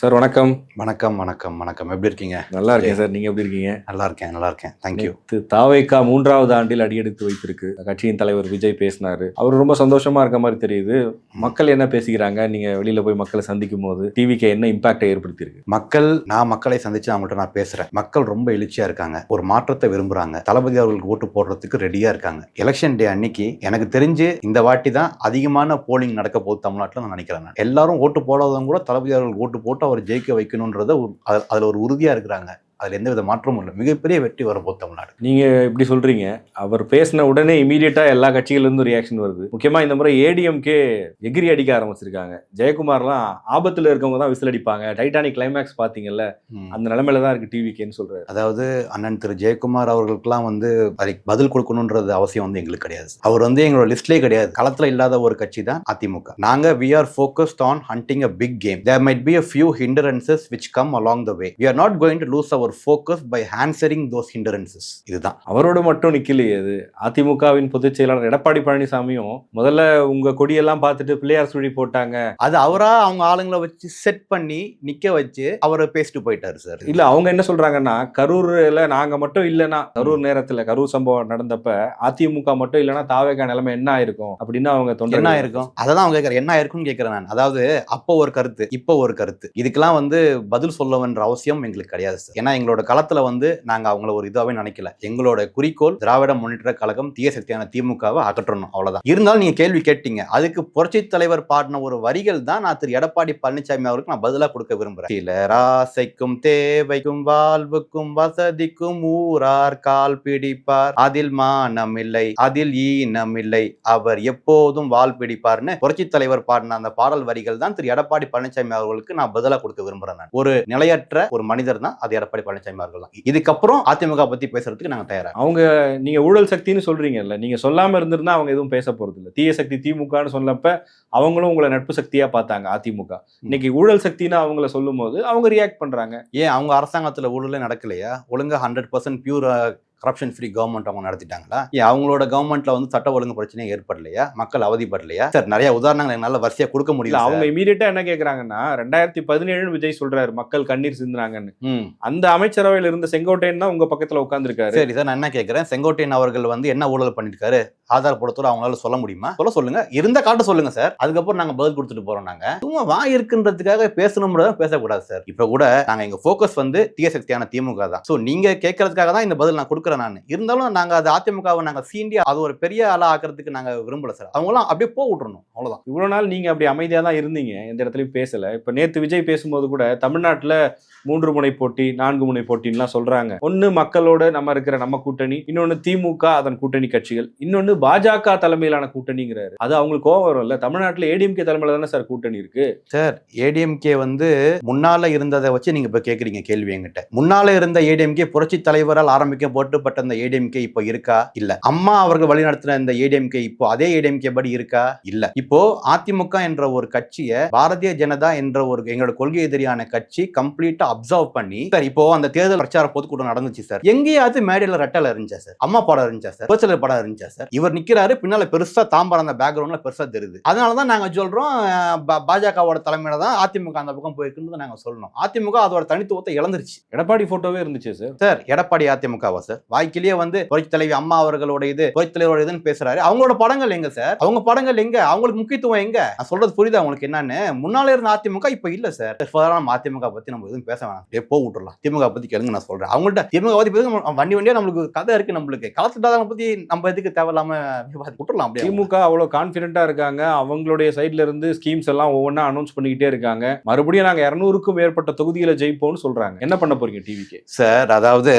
Sir வணக்கம். வணக்கம் வணக்கம் வணக்கம். எப்படி இருக்கீங்க? நல்லா இருக்கேன் சார். நீங்க எப்படி இருக்கீங்க? நல்லா இருக்கேன் நல்லா இருக்கேன். தேங்க்யூ தாவேக்கா மூன்றாவது ஆண்டில் அடியெடுத்து வைத்திருக்கு. கட்சியின் தலைவர் விஜய் பேசினாரு. அவர் ரொம்ப சந்தோஷமா இருக்க மாதிரி தெரியுது. மக்கள் என்ன பேசிக்கிறாங்க? நீங்க வெளியில போய் மக்களை சந்திக்கும் போது டிவிக்கு என்ன இம்பாக்டை ஏற்படுத்தியிருக்கு? மக்கள் நான் மக்களை சந்திச்சு அவங்கள்ட்ட நான் பேசுறேன். மக்கள் ரொம்ப எழுச்சியா இருக்காங்க. ஒரு மாற்றத்தை விரும்புறாங்க. தளபதி அவர்களுக்கு ஓட்டு போடுறதுக்கு ரெடியா இருக்காங்க. எலெக்ஷன் டே அன்னைக்கு எனக்கு தெரிஞ்சு இந்த வாட்டி தான் அதிகமான போலிங் நடக்க போகுது தமிழ்நாட்டில் நான் நினைக்கிறேன் நான். எல்லாரும் ஓட்டு போடாதவங்க கூட தளபதி அவர்கள் ஓட்டு போட்டு அவர் ஜெயிக்க வைக்கணுன்றத அதில் அதுல ஒரு உறுதியா இருக்கிறாங்க. அதுல எந்த வித மாற்றமும் இல்லை. மிகப்பெரிய வெற்றி வரப்போகுது தமிழ்நாடு. நீங்க இப்படி சொல்றீங்க. அவர் பேசின உடனே இமீடியட்டா எல்லா கட்சிகள்ல இருந்து ரியாக்ஷன் வருது. முக்கியமா இந்த முறை ஏடிஎம்கே எகிரி அடிக்க ஆரம்பிச்சிருக்காங்க. ஜெயக்குமார்லாம் ஆபத்துல இருக்கவங்க தான் விசில் அடிப்பாங்க. டைட்டானிக் கிளைமேக்ஸ் பாத்தீங்கல்ல ம். அந்த நிலைமையில தான் இருக்கு டிவிக்கேன்னு சொல்றாரு. அதாவது அண்ணன் திரு ஜெயக்குமார் அவர்களுக்கெல்லாம் வந்து அதுக்கு பதில் கொடுக்கணுன்றது அவசியம் வந்து எங்களுக்கு கிடையாது. அவர் வந்து எங்களோட லிஸ்ட்லேயே கிடையாது. களத்துல இல்லாத ஒரு கட்சி தான் அதிமுக. நாங்க we are focused on hunting a big game there might be a few hindrances which come along the way we are not going to lose our focus by answering those hindrances இதுதான். அவரோட மட்டும் நிக்கலையே அது அதிமுகவின் பொதுச் செயலாளர் எடப்பாடி பழனிசாமியும் முதல்ல உங்க கொடியெல்லாம் பார்த்துட்டு பிள்ளையார் சுழி போட்டாங்க. அது அவரா அவங்க ஆளுங்களை வச்சு செட் பண்ணி நிக்க வச்சு அவர் பேசிட்டு போயிட்டாரு சார் இல்ல அவங்க என்ன சொல்றாங்கன்னா கரூர்ல நாங்க மட்டும் இல்லைன்னா கரூர் நேரத்துல கரூர் சம்பவம் நடந்தப்ப அதிமுக மட்டும் இல்லைன்னா தாவேகா நிலைமை என்ன ஆயிருக்கும் அப்படின்னு அவங்க தொண்டை என்ன ஆயிருக்கும்? அததான் அவங்க கேட்கறேன் என்ன ஆயிருக்கும்னு கேட்கறேன் நான். அதாவது அப்போ ஒரு கருத்து இப்போ ஒரு கருத்து. இதுக்கெல்லாம் வந்து பதில் சொல்ல வேண்டிய அவசியம் எங்களுக்கு கிடையாது சார் ஏன்னா எங்களோட களத்துல வந்து நாங்க அவங்கள ஒரு இதாவே நினைக்கல. எங்களோட குறிக்கோள் திராவிட முன்னேற்ற கழகம் தீய சக்தியான திமுகவை அகற்றணும் அவ்வளவுதான். இருந்தாலும் நீங்க கேள்வி கேட்டீங்க. அதுக்கு புரட்சி தலைவர் பாடின ஒரு வரிகள் தான் நான் திரு எடப்பாடி பழனிசாமி அவருக்கு நான் பதிலா கொடுக்க விரும்புறேன். சிலர் ஆசைக்கும் தேவைக்கும் வாழ்வுக்கும் வசதிக்கும் ஊரார் கால் பிடிப்பார். அதில் மானம் இல்லை அதில் ஈனம் இல்லை. அவர் எப்போதும் வால் பிடிப்பார்னு புரட்சி தலைவர் பாடின அந்த பாடல் வரிகள் தான் திரு எடப்பாடி பழனிசாமி அவர்களுக்கு நான் பதிலா கொடுக்க விரும்புறேன் ஒரு நிலையற்ற ஒரு மனிதர் தான் அது எடப்பாடி பழனிசாமி அவர்கள் தான் இதுக்கப்புறம் அதிமுக பத்தி பேசுறதுக்கு நாங்க தயாரா அவங்க நீங்க ஊழல் சக்தின்னு சொல்றீங்கல்ல நீங்க சொல்லாம இருந்திருந்தா அவங்க எதுவும் பேச போறது இல்ல தீய சக்தி திமுகன்னு சொன்னப்ப அவங்களும் உங்களை நட்பு சக்தியா பார்த்தாங்க அதிமுக. இன்னைக்கு ஊழல் சக்தின்னு அவங்கள சொல்லும் போது அவங்க ரியாக்ட் பண்றாங்க. ஏன் அவங்க அரசாங்கத்துல ஊழலே நடக்கலையா? ஒழுங்கா hundred percent pure corruption free government அவங்க நடத்திட்டாங்களா? அவங்களோட கவர்மெண்ட்ல வந்து சட்ட ஒழுங்கு பிரச்சனை ஏற்படலையா? மக்கள் அவதிப்படலையா சார் நிறைய உதாரணங்கள் என்னால வரிசையா கொடுக்க முடியல அவங்க இமீடியட்டா என்ன கேக்குறாங்கன்னா ரெண்டாயிரத்தி பதினேழு விஜய் சொல்றாரு மக்கள் கண்ணீர் சிந்துனாங்கன்னு. அந்த அமைச்சரவையில இருந்த செங்கோட்டையன் தான் உங்க பக்கத்துல உட்கார்ந்திருக்காரு. சரி சார் நான் என்ன கேட்கிறேன் செங்கோட்டையன் அவர்கள் வந்து என்ன ஊழல் பண்ணிருக்காரு? ஆதாரப்படத்தோட அவங்களால சொல்ல முடியுமா? சொல்ல சொல்லுங்க. இருந்த காட்ட சொல்லுங்க சார். அதுக்கப்புறம் நாங்க பதில் கொடுத்துட்டு போறோம் நாங்க. சும்மா வாய் இருக்குன்றதுக்காக பேசணும்ன்றத பேசக்கூடாது சார். இப்ப கூட நாங்க எங்க ஃபோக்கஸ் வந்து தீய சக்தியான திமுக தான். சோ நீங்க கேட்கறதுக்காக தான் இந்த பதில் நான் கொடுக்குறேன் நான். இருந்தாலும் நாங்க அது அதிமுகவை நாங்க சீண்டி அது ஒரு பெரிய ஆளா ஆக்குறதுக்கு நாங்க விரும்பல சார். அவங்களாம் அப்படியே போக விட்டுறணும் அவ்வளவுதான். இவ்வளவு நாள் நீங்க அப்படி அமைதியா தான் இருந்தீங்க எந்த இடத்துலயும் பேசல. இப்ப நேத்து விஜய் பேசும்போது கூட தமிழ்நாட்டுல மூன்று முனை போட்டி நான்கு முனை போட்டின்லாம் சொல்றாங்க. ஒண்ணு மக்களோட நம்ம இருக்கிற நம்ம கூட்டணி இன்னொன்னு திமுக அதன் கூட்டணி கட்சிகள் இன்னொன்னு பாஜக தலைமையிலான கூட்டணிங்கிறாரு. அது அவங்களுக்கு கோவம் வரும்ல. தமிழ்நாட்டுல ஏடிஎம்கே தலைமையில தானே சார் கூட்டணி இருக்கு? சார் ஏடிஎம்கே வந்து முன்னால இருந்ததை வச்சு நீங்க இப்ப கேக்குறீங்க கேள்வி என்கிட்ட. முன்னால இருந்த ஏடிஎம்கே புரட்சி தலைவரால் ஆரம்பிக்கப்பட்டுப்பட்ட அந்த ஏடிஎம்கே இப்போ இருக்கா? இல்ல. அம்மா அவர்கள் வழிநடத்தின இந்த ஏடிஎம்கே இப்போ அதே ஏடிஎம்கே படி இருக்கா? இல்ல. இப்போ அதிமுக என்ற ஒரு கட்சியை பாரதிய ஜனதா என்ற ஒரு எங்களோட கொள்கை எதிரியான கட்சி கம்ப்ளீட்டா அப்சர்வ் பண்ணி சார் இப்போ அந்த தேர்தல் பிரச்சார பொதுக்கூட்டம் நடந்துச்சு சார். எங்கேயாவது மேடையில ரெட்டல இருந்துச்சா சார்? அம்மா படம் இருந்துச்சா சார்? பர்சனல் படம் இருந்துச்சா சார்? இவர் நிக்கிறாரு பின்னால பெருசா தாம்பரம் அந்த பேக்ரவுண்ட்ல பெருசா தெரியுது. அதனால தான் நாங்க சொல்றோம் பாஜகவோட தலைமையில தான் அதிமுக அந்த பக்கம் போயிருக்குன்னு நாங்க சொல்லணும் அதிமுக அதோட தனித்துவத்தை இழந்துருச்சு. எடப்பாடி போட்டோவே இருந்துச்சு சார்? சார் எடப்பாடி அதிமுகவா சார்? வாய்க்கிலேயே வந்து புரட்சி தலைவி அம்மா அவர்களோட இது புரட்சி தலைவரோட இதுன்னு பேசுறாரு. அவங்களோட படங்கள் எங்க சார்? அவங்க படங்கள் எங்க? அவங்களுக்கு முக்கியத்துவம் எங்க? நான் சொல்றது புரியுது அவங்களுக்கு என்னன்னு? முன்னால இருந்த அதிமுக இப்ப இல்ல சார். அதிமுக பத்தி நம்ம எதுவும் பேச வேணாம். போ விட்டுறலாம். திமுக பத்தி கேளுங்க நான் சொல்றேன். அவங்கள்ட்ட திமுக பத்தி வண்டி வண்டியா நம்மளுக்கு கதை இருக்கு நம்மளுக்கு. களத்துட்டாத பத்தி நம்ம எதுக்கு தேவையில்லாம விவாதி விட்டுறலாம் அப்படியே திமுக அவ்வளவு கான்பிடண்டா இருக்காங்க. அவங்களுடைய சைடுல இருந்து ஸ்கீம்ஸ் எல்லாம் ஒவ்வொன்றா அனௌன்ஸ் பண்ணிக்கிட்டே இருக்காங்க. மறுபடியும் நாங்க இருநூறுக்கும் மேற்பட்ட தொகுதிகளை ஜெயிப்போம்னு சொல்றாங்க. என்ன பண்ண போறீங்க டிவிக்கு சார் அதாவது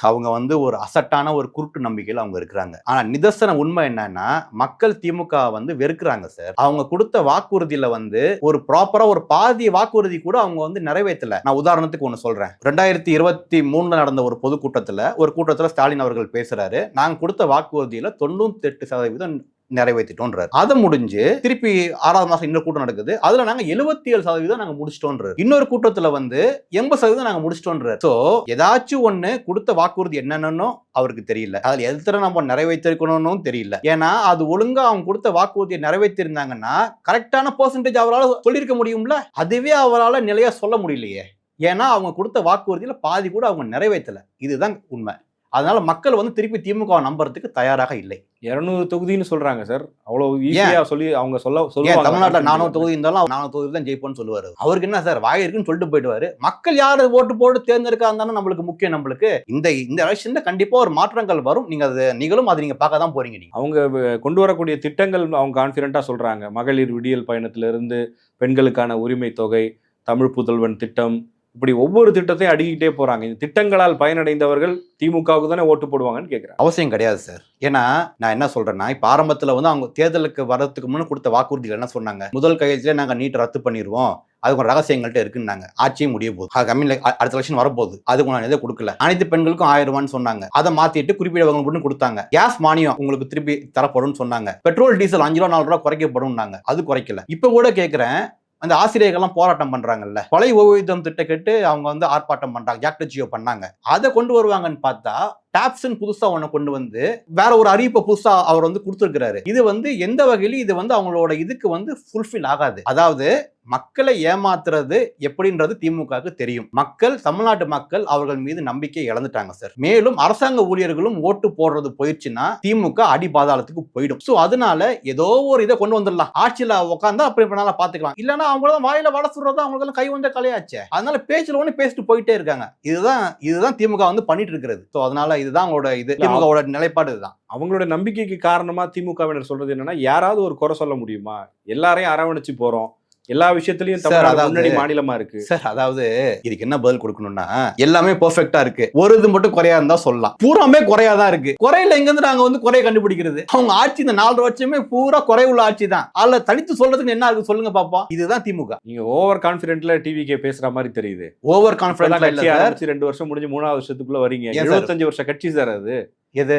அவங்க வந்து ஒரு அசட்டான ஒரு குருட்டு நம்பிக்கையில் அவங்க இருக்கிறாங்க. ஆனா நிதர்சன உண்மை என்னன்னா மக்கள் திமுக வந்து வெறுக்கிறாங்க சார் அவங்க கொடுத்த வாக்குறுதியில வந்து ஒரு ப்ராப்பரா ஒரு பாதி வாக்குறுதி கூட அவங்க வந்து நிறைவேற்றல. நான் உதாரணத்துக்கு ஒன்று சொல்றேன். ரெண்டாயிரத்தி இருபத்தி மூணுல நடந்த ஒரு பொதுக்கூட்டத்தில் ஒரு கூட்டத்தில் ஸ்டாலின் அவர்கள் பேசுறாரு. நாங்கள் கொடுத்த வாக்குறுதியில தொண்ணூத்தி எட்டு சதவீதம் நிறைவேற்றிட்டோன்றாரு அதை முடிஞ்சு திருப்பி ஆறாவது மாசம் இன்னொரு கூட்டம் நடக்குது. அதுல நாங்க எழுபத்தி ஏழு சதவீதம் நாங்க முடிச்சிட்டோன்றாரு. இன்னொரு கூட்டத்துல வந்து எண்பது சதவீதம் நாங்க முடிச்சிட்டோன்றாரு. சோ ஏதாச்சும் ஒண்ணு கொடுத்த வாக்குறுதி என்னென்னு அவருக்கு தெரியல. அதுல எத்தனை நம்ம நிறைவேற்றிருக்கணும்னு தெரியல. ஏன்னா அது ஒழுங்கா அவங்க கொடுத்த வாக்குறுதியை நிறைவேற்றிருந்தாங்கன்னா கரெக்டான பர்சன்டேஜ் அவரால் சொல்லியிருக்க முடியும்ல? அதுவே அவரால் நிலையா சொல்ல முடியலையே. ஏன்னா அவங்க கொடுத்த வாக்குறுதியில பாதி கூட அவங்க நிறைவேற்றல. இதுதான் உண்மை. அதனால மக்கள் வந்து திருப்பி திமுக நம்புறதுக்கு தயாராக இல்லை. இருநூறு தொகுதின்னு சொல்றாங்க சார். அவ்வளவு ஈஸியா சொல்லி அவங்க சொல்ல சொல்லுவாங்க. தமிழ்நாட்டில் நானூறு தொகுதி இருந்தாலும் நானூறு தொகுதி தான் ஜெயிப்போம்னு சொல்லுவாரு. அவருக்கு என்ன சார்? வாய் இருக்குன்னு சொல்லிட்டு போயிடுவாரு. மக்கள் யார் ஓட்டு போட்டு தேர்ந்தெடுக்கா இருந்தாலும் நம்மளுக்கு முக்கியம் நம்மளுக்கு. இந்த இந்த எலெக்ஷன்ல கண்டிப்பா ஒரு மாற்றங்கள் வரும். நீங்க அது நிகழும். அது நீங்க பார்க்க தான் போறீங்க நீங்க. அவங்க கொண்டு வரக்கூடிய திட்டங்கள் அவங்க கான்ஃபிடண்டா சொல்றாங்க. மகளிர் விடியல் பயணத்திலிருந்து பெண்களுக்கான உரிமை தொகை தமிழ் புதல்வன் திட்டம் இப்படி ஒவ்வொரு திட்டத்தையும் அடுக்கிட்டே போறாங்க. இந்த திட்டங்களால் பயனடைந்தவர்கள் திமுகவுக்கு தானே ஓட்டு போடுவாங்கன்னு கேட்குறேன் அவசியம் கிடையாது சார். ஏன்னா நான் என்ன சொல்றேன்னா இப்ப ஆரம்பத்துல வந்து அவங்க தேர்தலுக்கு வரதுக்கு முன்னே கொடுத்த வாக்குறுதிகள் என்ன சொன்னாங்க? முதல் கையெழுத்துல நாங்க நீட் ரத்து பண்ணிடுவோம் அதுக்கு ஒரு ரகசியங்கள்ட்ட இருக்குன்னாங்க. ஆட்சியும் முடிய போகுது. கம்மியில் அடுத்த லட்சம் வரப்போகுது. அதுக்கு நான் எதை கொடுக்கல? அனைத்து பெண்களுக்கும் ஆயிரம் ரூபான்னு சொன்னாங்க. அதை மாத்திட்டு குறிப்பிட்டவங்க மட்டும் கொடுத்தாங்க. கேஸ் மானியம் உங்களுக்கு திருப்பி தரப்படும்னு சொன்னாங்க. பெட்ரோல் டீசல் அஞ்சு ரூபா நாலு ரூபா குறைக்கப்படும்னாங்க அது குறைக்கல. இப்ப கூட கேட்கிறேன் அந்த ஆசிரியர்கள்லாம் போராட்டம் பண்றாங்கல்ல. பழைய ஓய்வூதியம் திட்ட கேட்டு அவங்க வந்து ஆர்ப்பாட்டம் பண்றாங்க. ஜாக்டஜியோ பண்ணாங்க. அதை கொண்டு வருவாங்கன்னு பார்த்தா டாப்ஸ்ன்னு புதுசா ஒன்று கொண்டு வந்து வேற ஒரு அறிவிப்பை புதுசா அவர் வந்து கொடுத்துருக்கிறாரு. இது வந்து எந்த வகையிலும் இது வந்து அவங்களோட இதுக்கு வந்து ஃபுல்ஃபில் ஆகாது. அதாவது மக்களை ஏமாத்துறது எப்படின்றது திமுகவுக்கு தெரியும். மக்கள் தமிழ்நாட்டு மக்கள் அவர்கள் மீது நம்பிக்கை இழந்துட்டாங்க சார் மேலும் அரசாங்க ஊழியர்களும் ஓட்டு போடுறது போயிடுச்சுன்னா திமுக அடி பாதாளத்துக்கு போயிடும். சோ அதனால ஏதோ ஒரு இதை கொண்டு வந்துடலாம். ஆட்சியில உட்காந்தா அப்படி பண்ணாலும் பாத்துக்கலாம் இல்லைன்னா அவங்களும் வாயில வட சொல்றது அவங்களுக்கு கை வந்த கலையாச்சே அதனால பேச்சுல ஒண்ணு பேசிட்டு போயிட்டே இருக்காங்க. இதுதான் இதுதான் திமுக வந்து பண்ணிட்டு இருக்கிறது. சோ அதனால இதுதான் அவங்களோட இது. திமுகவோட நிலைப்பாடு இதுதான். அவங்களோட நம்பிக்கைக்கு காரணமா திமுகவினர் சொல்றது என்னன்னா யாராவது ஒரு குறை சொல்ல முடியுமா? எல்லாரையும் அரவணைச்சு போறோம். எல்லா விஷயத்திலயும் தமிழ்நாடு முன்னணி மாநிலமா இருக்கு. சார் அதாவது இதுக்கு என்ன பதில் கொடுக்கணும்னா எல்லாமே பெர்ஃபெக்ட்டா இருக்கு. ஒரு இது மட்டும் குறையா இருந்தா சொல்லலாம். பூராமே குறையா தான் இருக்கு. குறையில எங்க இருந்து நாங்க வந்து குறைய கண்டுபிடிக்கிறது? அவங்க ஆட்சி இந்த நாலு வருஷமே பூரா குறைவுள்ள ஆட்சி தான். அதுல தனித்து சொல்றதுக்கு என்ன இருக்கு சொல்லுங்க பாப்போம். இதுதான் திமுக. நீங்க ஓவர் கான்பிடென்ட்ல டிவிக்கே பேசுற மாதிரி தெரியுது. ஓவர் ஆரம்பிச்சு ரெண்டு வருஷம் முடிஞ்சு மூணாவது வருஷத்துக்குள்ள வரீங்க? எழுபத்தஞ்சு வருஷ கட்சி சார் அது. எது?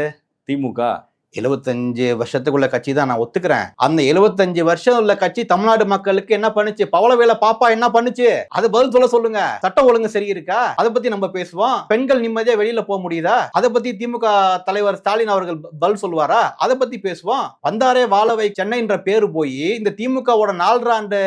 திமுக. எழுபத்தஞ்சு வருஷத்துக்குள்ள கட்சி தான் நான் ஒத்துக்கிறேன். அந்த எழுபத்தஞ்சு வருஷம் உள்ள கட்சி தமிழ்நாடு மக்களுக்கு என்ன பண்ணுச்சு? பவளவேல பாப்பா என்ன பண்ணுச்சு? அது பதில் சொல்ல சொல்லுங்க. சட்டம் ஒழுங்கு சரி இருக்கா அதை பத்தி நம்ம பேசுவோம். பெண்கள் நிம்மதியா வெளியில போக முடியுதா? அதை பத்தி திமுக தலைவர் ஸ்டாலின் அவர்கள் பதில் சொல்லுவாரா? அதை பத்தி பேசுவோம். வந்தாரே வாழவை சென்னைன்ற பேரு போய் இந்த திமுகவோட நாலரை ஆண்டு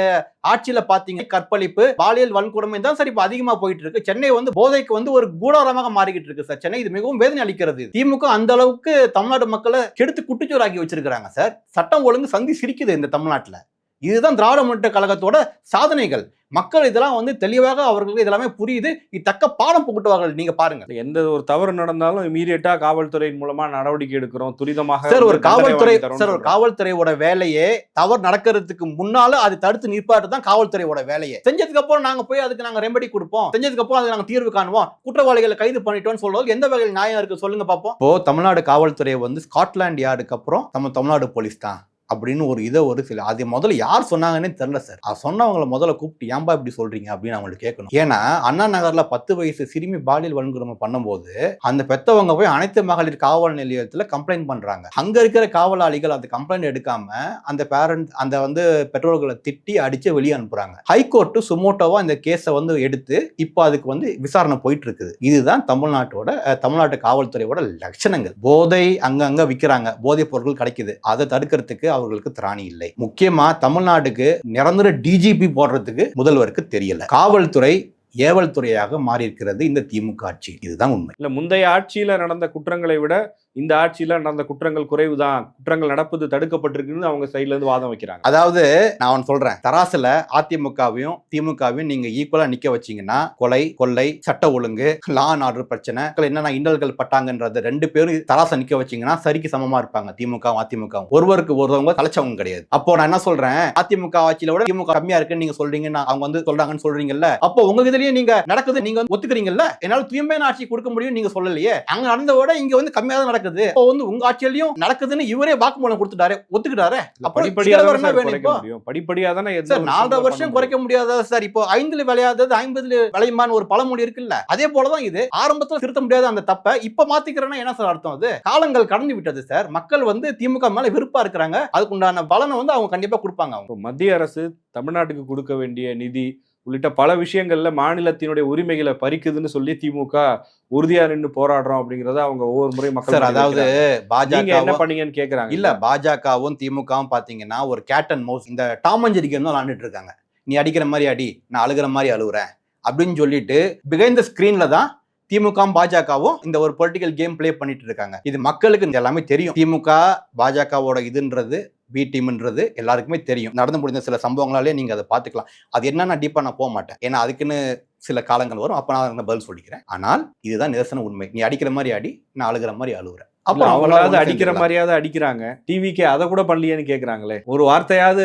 ஆட்சியில பாத்தீங்க கற்பழிப்பு பாலியல் வன்கொடுமை தான் சார் இப்ப அதிகமா போயிட்டு இருக்கு சென்னை வந்து போதைக்கு வந்து ஒரு கூடாரமாக மாறிக்கிட்டு இருக்கு சார். சென்னை இது மிகவும் வேதனை அளிக்கிறது திமுக அந்த அளவுக்கு தமிழ்நாடு மக்களை கெடுத்து குட்டிச்சோறாக்கி வச்சிருக்காங்க சார். சட்டம் ஒழுங்கு சந்தி சிரிக்குது இந்த தமிழ்நாட்டுல. இதுதான் திராவிட முன்னேற்ற கழகத்தோட சாதனைகள். மக்கள் இதெல்லாம் வந்து தெளிவாக அவர்களுக்கு இதெல்லாமே புரியுது. இது தக்க பாடம் புகட்டுவார்கள். நீங்க பாருங்க. எந்த ஒரு தவறு நடந்தாலும் இமீடியட்டா காவல்துறையின் மூலமா நடவடிக்கை எடுக்கிறோம். துரிதமாக சார் ஒரு காவல்துறை சார் ஒரு. காவல்துறையோட வேலையே தவறு நடக்கிறதுக்கு முன்னால அது தடுத்து நிற்பாட்டு தான் காவல்துறையோட வேலையே. செஞ்சதுக்கு அப்புறம் நாங்க போய் அதுக்கு நாங்க ரெமெடி கொடுப்போம். செஞ்சதுக்கு அப்புறம் அதுக்கு நாங்க தீர்வு காணுவோம். குற்றவாளிகளை கைது பண்ணிட்டோம்னு சொல்றது எந்த வகையில் நியாயம் இருக்கு சொல்லுங்க பாப்போம். இப்போ தமிழ்நாடு காவல்துறை வந்து ஸ்காட்லாந்து யார்டுக்கு அப்புறம் நம்ம தமிழ்நாடு போலீஸ் தான். அப்படின்னு ஒரு இதை ஒரு சில அது முதல்ல யார் சொன்னாங்கன்னே தெரியல சார் அது சொன்னவங்கள முதல்ல கூப்பிட்டு ஏன்பா இப்படி சொல்றீங்க? அப்படின்னு அவங்களுக்கு கேட்கணும். ஏன்னா அண்ணா நகர்ல பத்து வயசு சிறுமி பாலியல் வன்கொடுமை பண்ணும்போது அந்த பெத்தவங்க போய் அனைத்து மகளிர் காவல் நிலையத்தில் கம்ப்ளைண்ட் பண்றாங்க. அங்க இருக்கிற காவலாளிகள் அந்த கம்ப்ளைண்ட் எடுக்காம அந்த பேரண்ட் அந்த வந்து பெற்றோர்களை திட்டி அடிச்சு வெளியே அனுப்புறாங்க. ஹைகோர்ட்டு சுமோட்டோவா இந்த கேஸை வந்து எடுத்து இப்போ அதுக்கு வந்து விசாரணை போயிட்டு இருக்குது இதுதான் தமிழ்நாட்டோட தமிழ்நாட்டு காவல்துறையோட லட்சணங்கள். போதை அங்கங்க விற்கிறாங்க போதைப் பொருட்கள் கிடைக்குது. அதை தடுக்கிறதுக்கு அவர்களுக்கு திராணி இல்லை. முக்கியமா தமிழ்நாட்டுக்கு நிரந்தர டிஜிபி போடுறதுக்கு முதல்வருக்கு தெரியல. காவல்துறை ஏவல் துறையாக மாறியிருக்கிறது இந்த திமுக ஆட்சி. இதுதான் உண்மை. இல்ல முந்தைய ஆட்சியில நடந்த குற்றங்களை விட இந்த ஆட்சியில் நடந்த குற்றங்கள் குறைவு தான் குற்றங்கள் நடப்பது தடுக்கப்பட்டிருக்குன்னு அவங்க சைடுல இருந்து வாதம் வைக்கிறாங்க. அதாவது நான் அவன் சொல்றேன். தராசில் அதிமுகவையும் திமுகவையும் நீங்கள் ஈக்குவலாக நிற்க வச்சீங்கன்னா கொலை கொள்ளை சட்ட ஒழுங்கு லா அண்ட் ஆர்டர் பிரச்சனை என்னென்ன இன்னல்கள் பட்டாங்கன்றத ரெண்டு பேரும் தராசை நிற்க வச்சீங்கன்னா சரிக்கு சமமாக இருப்பாங்க. திமுக அதிமுக ஒருவருக்கு ஒருவங்க தலைச்சவங்க கிடையாது. அப்போ நான் என்ன சொல்றேன்? அதிமுக ஆட்சியில் விட திமுக கம்மியாக இருக்குன்னு நீங்கள் சொல்றீங்கன்னா அவங்க வந்து சொல்கிறாங்கன்னு சொல்கிறீங்கல்ல அப்போ உங்கள் இதுலயே நீங்கள் நடக்குது நீங்கள் வந்து ஒத்துக்கிறீங்கல்ல? என்னால் தூய்மையான ஆட்சி கொடுக்க முடியும் நீங்கள் சொல்லலையே? அங்கே நடந்த விட இங்கே வந்து கம்மியாக தான் நடக்குது. நடக்குது. இப்போ வந்து உங்க ஆட்சியிலையும் நடக்குதுன்னு இவரே வாக்குமூலம் கொடுத்துட்டாரு. ஒத்துக்கிட்டாரு? அப்புறம் படிப்படியா தானே சார் நாலரை வருஷம் குறைக்க முடியாதா சார்? இப்போ ஐந்துல விளையாதது ஐம்பதுல விளையுமான்னு ஒரு பழமொழி இருக்குல்ல. அதே போலதான் இது. ஆரம்பத்துல திருத்த முடியாத அந்த தப்ப இப்ப மாத்திக்கிறேன்னா என்ன சார் அர்த்தம் அது? காலங்கள் கடந்து விட்டது சார். மக்கள் வந்து திமுக மேல விருப்பா இருக்கிறாங்க. அதுக்குண்டான பலனை வந்து அவங்க கண்டிப்பா கொடுப்பாங்க மத்திய அரசு தமிழ்நாட்டுக்கு கொடுக்க வேண்டிய நிதி உள்ளிட்ட பல விஷயங்கள்ல மாநிலத்தினுடைய உரிமைகளை பறிக்குதுன்னு சொல்லி திமுக உறுதியா நின்று போராடுறோம் அப்படிங்கறத அவங்க ஒவ்வொரு முறை மக்கள் அதாவது. நீங்க என்ன பாஜக பண்ணீங்கன்னு கேக்குறாங்க இல்ல பாஜகவும் திமுகவும் பாத்தீங்கன்னா ஒரு கேட் அண்ட் மவுஸ் இந்த டாம் அண்ட் ஜெரி கேம் தான் விளாண்டுட்டு இருக்காங்க நீ அடிக்கிற மாதிரி அடி நான் அழுகிற மாதிரி அழுகுறேன் அப்படின்னு சொல்லிட்டு பிகைண்ட் த ஸ்கிரீன்ல தான் திமுகவும் பாஜகவும் இந்த ஒரு பொலிட்டிக்கல் கேம் ப்ளே பண்ணிட்டு இருக்காங்க. இது மக்களுக்கு எல்லாமே தெரியும். திமுக பாஜகவோட இதுன்றது பி டீம்ன்றது எல்லாருக்குமே தெரியும். நடந்து முடிந்த சில சம்பவங்களாலே நீங்க அதை பார்த்துக்கலாம். அது என்னன்னா டீப்பா நான் போக மாட்டேன். ஏன்னா அதுக்குன்னு சில காலங்கள் வரும். அப்ப நான் பதில் சொல்லிக்கிறேன். ஆனால் இதுதான் நிதர்சன உண்மை. நீ அடிக்கிற மாதிரி அடி நான் அழுகிற மாதிரி அழுகுறேன் அவங்களால அவங்களாவது அடிக்கிற. மாதிரியாவது அடிக்கிறாங்க. டிவிக்கு அதை கூட பண்ணலையேன்னு கேக்குறாங்களே. ஒரு வார்த்தையாவது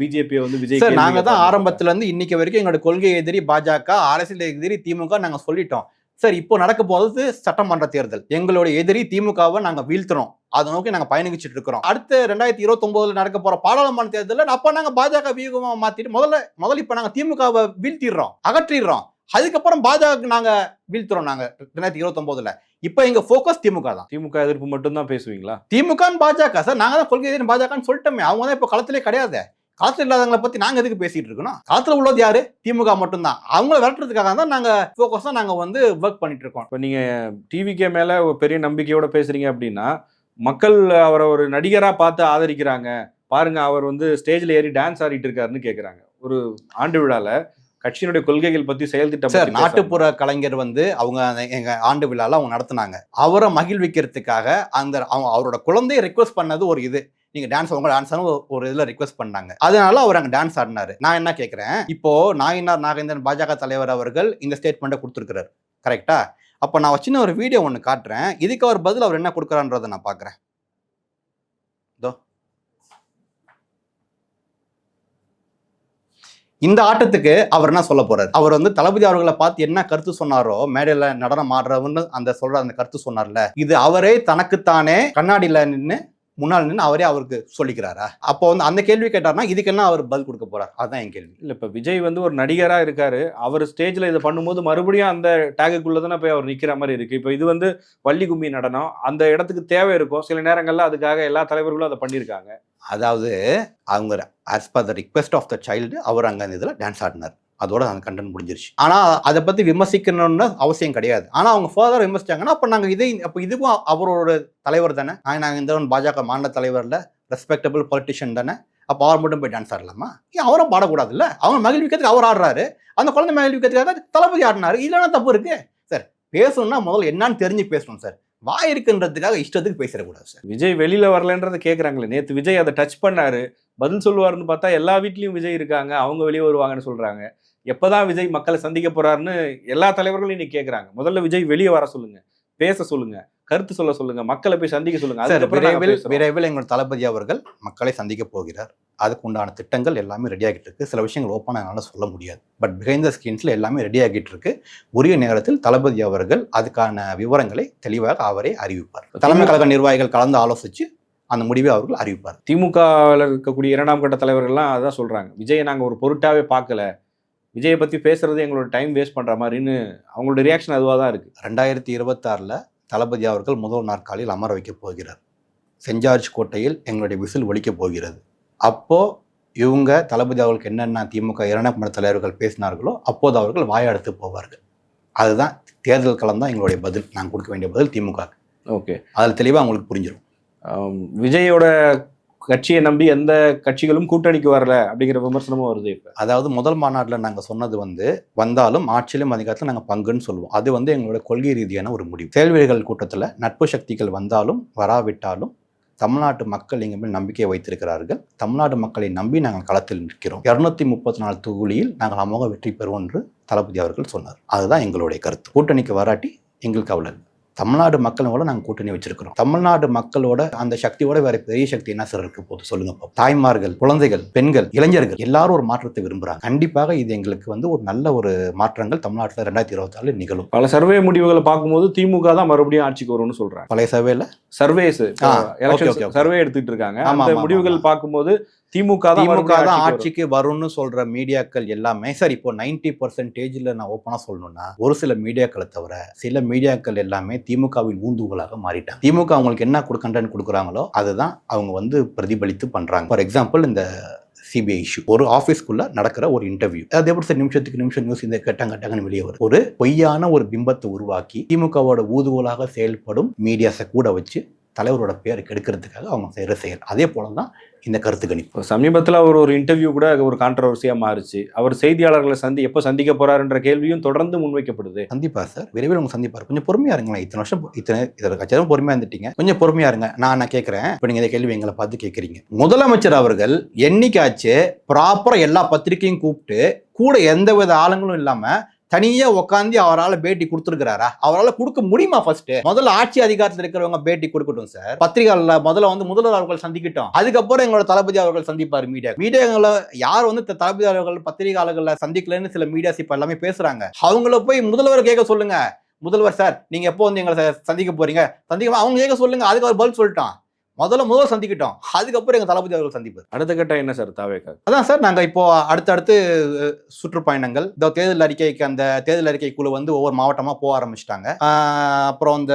பிஜேபி வந்து விஜய் சார் கேள்வி நாங்க தான். ஆரம்பத்துல இருந்து இன்னைக்கு வரைக்கும் எங்களோட கொள்கை எதிரி பாஜக அரசியல் எதிரி திமுக நாங்க சொல்லிட்டோம். சார் இப்போ நடக்க போறது சட்டமன்ற தேர்தல். எங்களுடைய எதிரி திமுகவை நாங்க வீழ்த்துறோம். அதை நோக்கி நாங்க பயணிச்சுட்டு இருக்கிறோம். அடுத்த ரெண்டாயிரத்தி இருபத்தி ஒன்பதுல நடக்க போற பாராளுமன்ற தேர்தலில் அப்ப நாங்க பாஜக வியூகமா மாத்திட்டு முதல்ல முதல்ல இப்ப நாங்க திமுகவை வீழ்த்திடுறோம் அகற்றிடுறோம். அதுக்கப்புறம் பாஜக நாங்க வீழ்த்துறோம் நாங்க ரெண்டாயிரத்தி இருபத்தி ஒன்பதுல இப்ப எங்க போக்கஸ் திமுக தான். திமுக எதிர்ப்பு மட்டும் தான் பேசுவீங்களா? திமுக பாஜக சார் நாங்க தான் கொள்கை பாஜகன்னு சொல்லிட்டோமே. அவங்க தான் இப்போ களத்திலே கிடையாது. களத்தில் இல்லாதவங்களை பத்தி நாங்க எதுக்கு பேசிட்டு இருக்கணும்? களத்துல உள்ளது யாரு? திமுக மட்டும்தான். அவங்கள விரட்டுறதுக்காக தான் நாங்க ஃபோக்கஸா நாங்க வந்து ஒர்க் பண்ணிட்டு இருக்கோம். இப்போ நீங்க டிவிக்கே மேல பெரிய நம்பிக்கையோட பேசுறீங்க அப்படின்னா மக்கள் அவரை ஒரு நடிகரா பார்த்து ஆதரிக்கிறாங்க. பாருங்க அவர் வந்து ஸ்டேஜ்ல ஏறி டான்ஸ் ஆடிட்டு இருக்காருன்னு கேக்குறாங்க. ஒரு ஆண்டு விழால கட்சியினுடைய கொள்கைகள் பத்தி செயல் திட்டம். நாட்டுப்புற கலைஞர் வந்து அவங்க அந்த எங்க ஆண்டு விழால அவங்க நடத்துனாங்க. அவரை மகிழ்விக்கிறதுக்காக அந்த அவங்க அவரோட குழந்தைய ரெக்வஸ்ட் பண்ணது ஒரு இது. நீங்க டான்ஸ் உங்க டான்ஸ் ஒரு இதுல ரிக்வஸ்ட் பண்ணாங்க. அதனால அவர் அங்க டான்ஸ் ஆடினாரு. நான் என்ன கேட்குறேன் இப்போ நாயினார் நாகேந்திரன் பாஜக தலைவர் அவர்கள் இந்த ஸ்டேட்மெண்ட்டை கொடுத்துருக்காரு கரெக்டா அப்ப நான் ஒரு சின்ன ஒரு வீடியோ ஒன்று காட்டுறேன். இதுக்கு அவர் பதில் அவர் என்ன கொடுக்குறான்றதை நான் பார்க்குறேன் இதோ. இந்த ஆட்டத்துக்கு அவர் என்ன சொல்ல போறாரு? அவர் வந்து தளபதி அவர்களை பார்த்து என்ன கருத்து சொன்னாரோ மேடையில நடனம் ஆடுறவன்னு அந்த சொல்ற அந்த கருத்து சொன்னார்ல. இது அவரே தனக்குத்தானே கண்ணாடியில நின்று முன்னால் நின்று அவரே அவருக்கு சொல்லிக்கிறாரா? அப்போ வந்து அந்த கேள்வி கேட்டார்னா இதுக்கெல்லாம் அவர் பதில் கொடுக்க போறார். அதுதான் என் கேள்வி. இல்ல இப்ப விஜய் வந்து ஒரு நடிகரா இருக்காரு. அவர் ஸ்டேஜ்ல இதை பண்ணும்போது மறுபடியும் அந்த டேகுக்குள்ள தானே போய் அவர் நிக்கிற மாதிரி இருக்கு. இப்ப இது வந்து வள்ளி கும்மி நடனம். அந்த இடத்துக்கு தேவை இருக்கும். சில நேரங்கள்ல அதுக்காக எல்லா தலைவர்களும் அதை பண்ணியிருக்காங்க. அதாவது அவங்க as per the request of the child அவர் அங்க இதுல டான்ஸ் ஆடினார். அதோட அந்த கண்டென்ட் முடிஞ்சிருச்சு. ஆனால் அதை பற்றி விமர்சிக்கணும்னு அவசியம் கிடையாது. ஆனால் அவங்க ஃபர்தர் விமர்சிச்சாங்கன்னா அப்போ நாங்கள் இதை அப்போ இதுவும் அவரோட தலைவர் தானே? நான் நாங்கள் இந்த பாஜக மாநில தலைவரில் ரெஸ்பெக்டபிள் பொலிட்டிஷியன் தானே? அப்போ அவர் மட்டும் போய் டான்ஸ் ஆடலாமா? ஏன் அவரும் பாடக்கூடாது இல்ல அவங்க மகிழ்விக்கிறதுக்கு அவர் ஆடுறாரு. அந்த குழந்தை மகிழ்விக்கிறதுக்காக தளபதி ஆடினாரு. இல்லைன்னா தப்பு இருக்கு. சார் பேசணும்னா முதல்ல என்னன்னு தெரிஞ்சு பேசணும் சார். வாய் இருக்குன்றதுக்காக இஷ்டத்துக்கு பேசிடக்கூடாது சார். விஜய் வெளியில வரலன்றதை கேட்குறாங்களே நேற்று விஜய் அதை டச் பண்ணாரு. பதில் சொல்லுவாருன்னு பார்த்தா எல்லா வீட்லேயும் விஜய் இருக்காங்க. அவங்க வெளியே வருவாங்கன்னு சொல்றாங்க. எப்பதான் விஜய் மக்களை சந்திக்க போறாருன்னு எல்லா தலைவர்களும் இன்னைக்கு கேக்குறாங்க. முதல்ல விஜய் வெளியே வர சொல்லுங்க. பேச சொல்லுங்க. கருத்து சொல்ல சொல்லுங்க. மக்களை போய் சந்திக்க சொல்லுங்க. சார் விரைவில். விரைவில் எங்களோட தளபதி அவர்கள் மக்களை சந்திக்க போகிறார். அதுக்கு உண்டான திட்டங்கள் எல்லாமே ரெடி ஆகிட்டு இருக்கு. சில விஷயங்கள் ஓப்பனாக என்னால் சொல்ல முடியாது. பட் பிஹைண்ட் த ஸ்கிரீன்ஸ்ல எல்லாமே ரெடி ஆகிட்டு இருக்கு. உரிய நேரத்தில் தளபதி அவர்கள் அதுக்கான விவரங்களை தெளிவாக அவரே அறிவிப்பார். தலைமை கழக நிர்வாகிகள் கலந்து ஆலோசிச்சு அந்த முடிவை அவர்கள் அறிவிப்பார். திமுகவில் இருக்கக்கூடிய இரண்டாம் கட்ட தலைவர்கள்லாம் அதான் சொல்றாங்க. விஜயை நாங்க ஒரு பொருட்டாவே பார்க்கல. விஜயை பத்தி பேசுறது எங்களோட டைம் வேஸ்ட் பண்ற மாதிரின்னு அவங்களோட ரியாக்ஷன் அதுவா தான் இருக்கு. ரெண்டாயிரத்தி இருபத்தாறில் தளபதி அவர்கள் முதல் நாற்காலியில் அமர வைக்கப் போகிறார். சென்ட் ஜார்ஜ் கோட்டையில் எங்களுடைய விசில் ஒலிக்கப் போகிறது. அப்போ இவங்க தளபதி அவர்களுக்கு என்னென்ன திமுக இரண்டாம் தலைவர்கள் பேசினார்களோ அப்போது அவர்கள் வாயெடுத்து போவார்கள். அதுதான் தேர்தல் களம் தான் எங்களுடைய பதில். நாங்கள் கொடுக்க வேண்டிய பதில் திமுக ஓகே அதில் தெளிவாக உங்களுக்கு புரிஞ்சிடும் விஜயோட கட்சியை நம்பி எந்த கட்சிகளும் கூட்டணிக்கு வரல அப்படிங்கிற விமர்சனமும் வருது இப்போ. அதாவது முதல் மாநாட்டில் நாங்கள் சொன்னது வந்து வந்தாலும் ஆட்சியிலும் அதிகாரத்தில் நாங்கள் பங்குன்னு சொல்லுவோம். அது வந்து எங்களோட கொள்கை ரீதியான ஒரு முடிவு. செயல்வீரர்கள் கூட்டத்தில் நட்பு சக்திகள் வந்தாலும் வராவிட்டாலும் தமிழ்நாட்டு மக்கள் எங்கள் மேல் நம்பிக்கை வைத்திருக்கிறார்கள். தமிழ்நாட்டு மக்களை நம்பி நாங்கள் களத்தில் நிற்கிறோம். இரநூத்தி முப்பத்தி நாலு தொகுதியில் நாங்கள் அமோக வெற்றி பெறுவோம் என்று தளபதி அவர்கள் சொன்னார். அதுதான் எங்களுடைய கருத்து. கூட்டணிக்கு வராட்டி எங்களுக்கு அவ்வளவு. தமிழ்நாடு மக்களோட நாங்கள் கூட்டணி வச்சிருக்கிறோம் தமிழ்நாடு மக்களோட அந்த சக்தியோட வேற பெரிய சக்தி என்ன சார் இருக்க போகுது சொல்லுங்க. தாய்மார்கள் குழந்தைகள் பெண்கள் இளைஞர்கள் எல்லாரும் ஒரு மாற்றத்தை விரும்புறாங்க கண்டிப்பாக இது எங்களுக்கு வந்து ஒரு நல்ல ஒரு மாற்றங்கள் தமிழ்நாட்டில் ரெண்டாயிரத்தி இருபத்தாலு நிகழும் பல சர்வே முடிவுகளை பார்க்கும்போது திமுக தான் மறுபடியும் ஆட்சிக்கு வரும்னு சொல்றாங்க பழைய சபையில சர்வேஸ். சர்வே எடுத்துட்டு இருக்காங்க அந்த முடிவுகள். பார்க்கும்போது திமுக திமுக தான் ஆட்சிக்கு வரும். ஆட்சிக்கு வரும்னு சொல்ற மீடியாக்கள் எல்லாமே சார் இப்போ நைன்டி பர்சன்டேஜ்ல நான் ஓப்பனா சொல்லணும்னா ஒரு சில மீடியாக்களை தவிர சில மீடியாக்கள் எல்லாமே திமுகவின் ஊந்துகோலாக மாறிட்டாங்க. திமுக அவங்களுக்கு என்ன கண்டென்ட் கொடுக்குறாங்களோ அதுதான் அவங்க வந்து பிரதிபலித்து பண்றாங்க. ஃபார் எக்ஸாம்பிள் இந்த சிபிஐ இஷ்யூ ஒரு ஆஃபீஸ்க்குள்ள நடக்கிற ஒரு இன்டர்வியூ அது எப்படி சார் நிமிஷத்துக்கு நிமிஷம் நியூஸ் இந்த கட்டாங்க கட்டாங்கன்னு வெளியே வரும் ஒரு பொய்யான ஒரு பிம்பத்தை உருவாக்கி திமுகவோட ஊதுகோலாக செயல்படும் மீடியாஸை கூட வச்சு தலைவரோட பேரை கெடுக்கிறதுக்காக அவங்க செய்கிற செயல். அதே போல தான் இந்த கருத்து கணிப்பு. சமீபத்தில் அவர் ஒரு இன்டர்வியூ கூட ஒரு கான்ட்ரவர்சியா மாறுச்சு. அவர் செய்தியாளர்களை சந்தி எப்போ சந்திக்க போறாருன்ற கேள்வியும் தொடர்ந்து முன்வைக்கப்படுது. சந்திப்பார் சார். விரைவில் உங்க சந்திப்பார். கொஞ்சம் பொறுமையா இருங்களேன். இத்தனை வருஷம் இத்தனை இதில் கட்சியும் பொறுமையா இருந்துட்டீங்க. கொஞ்சம் பொறுமையா இருங்க. நான் நான் கேட்குறேன். இப்போ நீங்க இந்த கேள்வி எங்களை பார்த்து கேட்குறீங்க. முதலமைச்சர் அவர்கள் என்னைக்காச்சு ப்ராப்பரா எல்லா பத்திரிக்கையும் கூப்பிட்டு கூட எந்த வித ஆளுங்களும் இல்லாம தனியாக உட்காந்து அவரால் பேட்டி கொடுத்துருக்கிறாரா? அவரால் கொடுக்க முடியுமா ஃபர்ஸ்ட் முதல்ல ஆட்சி அதிகாரத்தில் இருக்கிறவங்க பேட்டி கொடுக்கட்டும் சார் பத்திரிகையாளர் முதல்ல வந்து முதல்வர் அவர்கள் சந்திக்கட்டும். அதுக்கப்புறம் எங்களோட தளபதி அவர்கள் சந்திப்பார் மீடியா மீடியாங்களை யார் வந்து த- தளபதி அவர்கள் பத்திரிகையாளர்களை சந்திக்கலன்னு சில மீடியாஸ் இப்போ எல்லாமே பேசுறாங்க. அவங்கள போய் முதல்வர் கேட்க சொல்லுங்க. முதல்வர் சார் நீங்க எப்போ வந்து எங்களை ச- சந்திக்க போறீங்க? சந்திக்க அவங்க கேட்க சொல்லுங்க. அதுக்கு அவர் பதில் சொல்லிட்டான். முதல்ல முதல்வர் சந்திக்கிட்டோம். அதுக்கப்புறம் எங்க தளபதி அவர்கள் சந்திப்பார். அடுத்த கட்டம் என்ன சார் தாவேக்கா? அதான் சார் நாங்க இப்போ அடுத்தடுத்து சுற்றுப்பயணங்கள் இந்த தேர்தல் அறிக்கைக்கு அந்த தேர்தல் அறிக்கை குழு வந்து ஒவ்வொரு மாவட்டமா போக ஆரம்பிச்சிட்டாங்க. அப்புறம் இந்த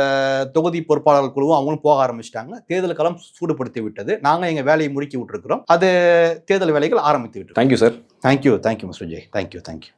தொகுதி பொறுப்பாளர்கள் குழுவும் அவங்களும் போக ஆரம்பிச்சிட்டாங்க. தேர்தல் களம் சூடுபடுத்தி விட்டது. நாங்க எங்க வேலையை முடுக்கி விட்டுருக்கிறோம். அது தேர்தல் வேலைகள் ஆரம்பித்து விட்டோம் thank you sir thank you thank you mister Jai thank you thank you